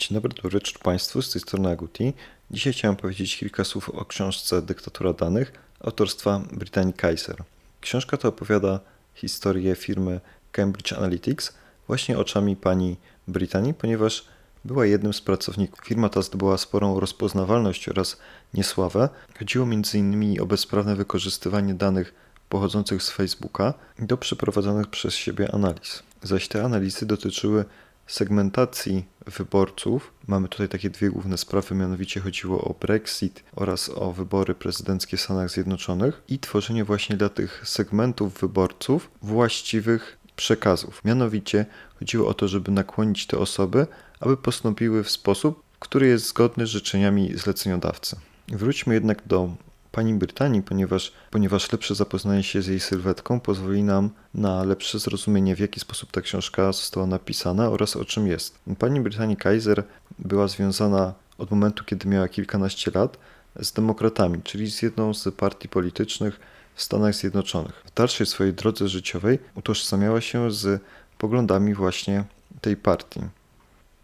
Dzień dobry, dobry wieczór Państwu, z tej strony Aguti. Dzisiaj chciałem powiedzieć kilka słów o książce Dyktatura danych autorstwa Brittany Kaiser. Książka ta opowiada historię firmy Cambridge Analytics właśnie oczami pani Brittany, ponieważ była jednym z pracowników. Firma ta zdobyła sporą rozpoznawalność oraz niesławę. Chodziło m.in. o bezprawne wykorzystywanie danych pochodzących z Facebooka do przeprowadzonych przez siebie analiz. Zaś te analizy dotyczyły segmentacji wyborców. Mamy tutaj takie dwie główne sprawy, mianowicie chodziło o Brexit oraz o wybory prezydenckie w Stanach Zjednoczonych i tworzenie właśnie dla tych segmentów wyborców właściwych przekazów. Mianowicie chodziło o to, żeby nakłonić te osoby, aby postąpiły w sposób, który jest zgodny z życzeniami zleceniodawcy. Wróćmy jednak do pani Brytanii, ponieważ, ponieważ lepsze zapoznanie się z jej sylwetką pozwoli nam na lepsze zrozumienie, w jaki sposób ta książka została napisana oraz o czym jest. Pani Brytanii Kaiser była związana od momentu, kiedy miała kilkanaście lat z demokratami, czyli z jedną z partii politycznych w Stanach Zjednoczonych. W dalszej swojej drodze życiowej utożsamiała się z poglądami właśnie tej partii.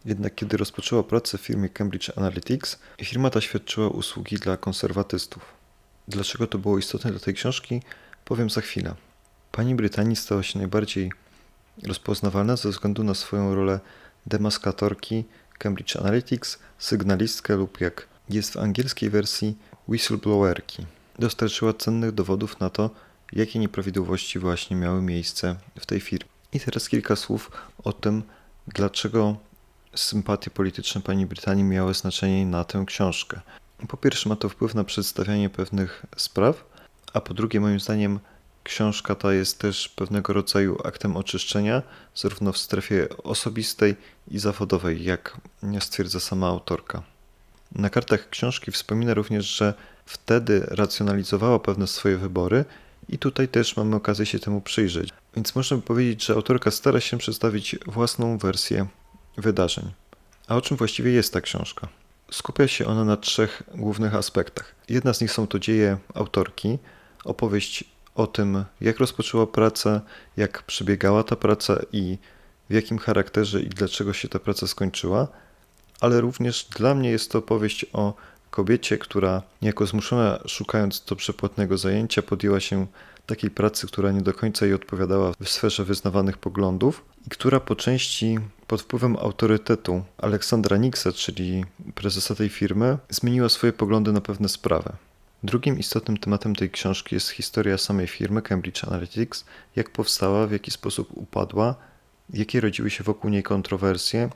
Jednak kiedy rozpoczęła pracę w firmie Cambridge Analytics, firma ta świadczyła usługi dla konserwatystów. Dlaczego to było istotne dla tej książki, powiem za chwilę. Pani Brytanii stała się najbardziej rozpoznawalna ze względu na swoją rolę demaskatorki Cambridge Analytics, sygnalistkę lub jak jest w angielskiej wersji whistleblowerki. Dostarczyła cennych dowodów na to, jakie nieprawidłowości właśnie miały miejsce w tej firmie. I teraz kilka słów o tym, dlaczego sympatie polityczne pani Brytanii miały znaczenie na tę książkę. Po pierwsze, ma to wpływ na przedstawianie pewnych spraw, a po drugie, moim zdaniem, książka ta jest też pewnego rodzaju aktem oczyszczenia, zarówno w strefie osobistej i zawodowej, jak stwierdza sama autorka. Na kartach książki wspomina również, że wtedy racjonalizowała pewne swoje wybory i tutaj też mamy okazję się temu przyjrzeć. Więc można powiedzieć, że autorka stara się przedstawić własną wersję wydarzeń. A o czym właściwie jest ta książka? Skupia się ona na trzech głównych aspektach. Jedna z nich są to dzieje autorki, opowieść o tym, jak rozpoczęła pracę, jak przebiegała ta praca i w jakim charakterze i dlaczego się ta praca skończyła, ale również dla mnie jest to opowieść o kobiecie, która niejako zmuszona, szukając dobrze płatnego zajęcia, podjęła się takiej pracy, która nie do końca jej odpowiadała w sferze wyznawanych poglądów i która po części pod wpływem autorytetu Aleksandra Nixa, czyli prezesa tej firmy, zmieniła swoje poglądy na pewne sprawy. Drugim istotnym tematem tej książki jest historia samej firmy Cambridge Analytics, jak powstała, w jaki sposób upadła, jakie rodziły się wokół niej kontrowersje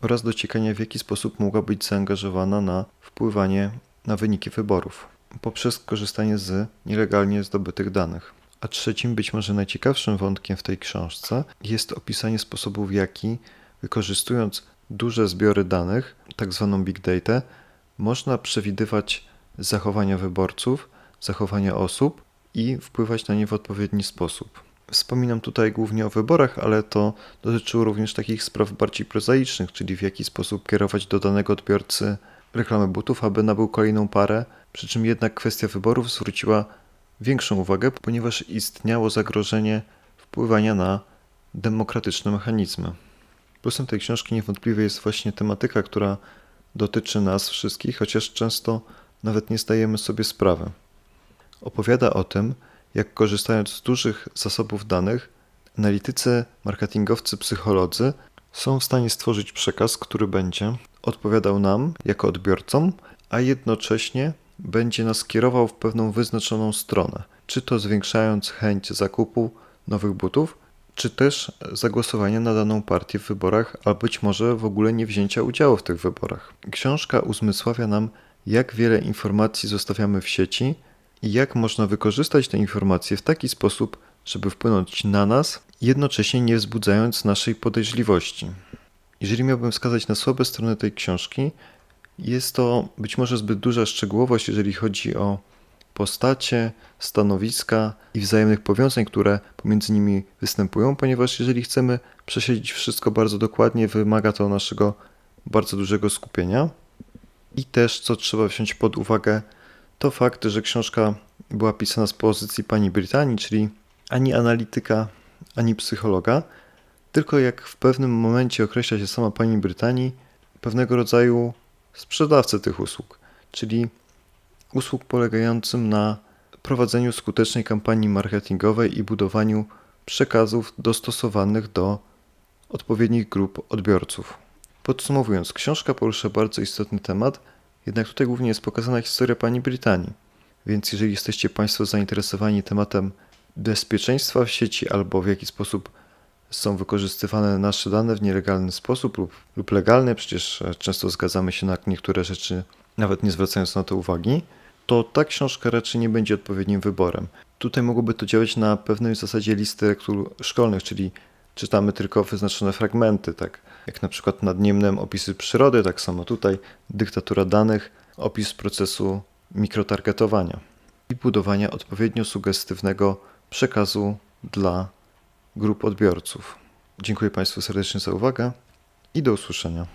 oraz dociekania, w jaki sposób mogła być zaangażowana na wpływanie na wyniki wyborów poprzez korzystanie z nielegalnie zdobytych danych. A trzecim, być może najciekawszym wątkiem w tej książce jest opisanie sposobu, w jaki wykorzystując duże zbiory danych, tak zwaną big data, można przewidywać zachowania wyborców, zachowania osób i wpływać na nie w odpowiedni sposób. Wspominam tutaj głównie o wyborach, ale to dotyczyło również takich spraw bardziej prozaicznych, czyli w jaki sposób kierować do danego odbiorcy reklamy butów, aby nabył kolejną parę, przy czym jednak kwestia wyborów zwróciła większą uwagę, ponieważ istniało zagrożenie wpływania na demokratyczne mechanizmy. Plusem tej książki niewątpliwie jest właśnie tematyka, która dotyczy nas wszystkich, chociaż często nawet nie zdajemy sobie sprawy. Opowiada o tym, jak korzystając z dużych zasobów danych, analitycy, marketingowcy, psycholodzy są w stanie stworzyć przekaz, który będzie odpowiadał nam jako odbiorcom, a jednocześnie będzie nas kierował w pewną wyznaczoną stronę, czy to zwiększając chęć zakupu nowych butów, czy też zagłosowania na daną partię w wyborach, a być może w ogóle nie wzięcia udziału w tych wyborach. Książka uzmysławia nam, jak wiele informacji zostawiamy w sieci i jak można wykorzystać te informacje w taki sposób, żeby wpłynąć na nas, jednocześnie nie wzbudzając naszej podejrzliwości. Jeżeli miałbym wskazać na słabe strony tej książki, jest to być może zbyt duża szczegółowość, jeżeli chodzi o postacie, stanowiska i wzajemnych powiązań, które pomiędzy nimi występują, ponieważ jeżeli chcemy prześledzić wszystko bardzo dokładnie, wymaga to naszego bardzo dużego skupienia. I też, co trzeba wziąć pod uwagę, to fakt, że książka była pisana z pozycji pani Brytanii, czyli ani analityka, ani psychologa, tylko jak w pewnym momencie określa się sama pani Brytanii, pewnego rodzaju sprzedawcę tych usług, czyli usług polegającym na prowadzeniu skutecznej kampanii marketingowej i budowaniu przekazów dostosowanych do odpowiednich grup odbiorców. Podsumowując, książka porusza bardzo istotny temat, jednak tutaj głównie jest pokazana historia pani Brytanii. Więc jeżeli jesteście Państwo zainteresowani tematem bezpieczeństwa w sieci albo w jaki sposób są wykorzystywane nasze dane w nielegalny sposób lub, lub legalny, przecież e, często zgadzamy się na niektóre rzeczy, nawet nie zwracając na to uwagi, to ta książka raczej nie będzie odpowiednim wyborem. Tutaj mogłoby to działać na pewnej zasadzie listy lektur szkolnych, czyli czytamy tylko wyznaczone fragmenty, tak jak na przykład nad Niemnem opisy przyrody, tak samo tutaj dyktatura danych, opis procesu mikrotargetowania i budowania odpowiednio sugestywnego przekazu dla grup odbiorców. Dziękuję Państwu serdecznie za uwagę i do usłyszenia.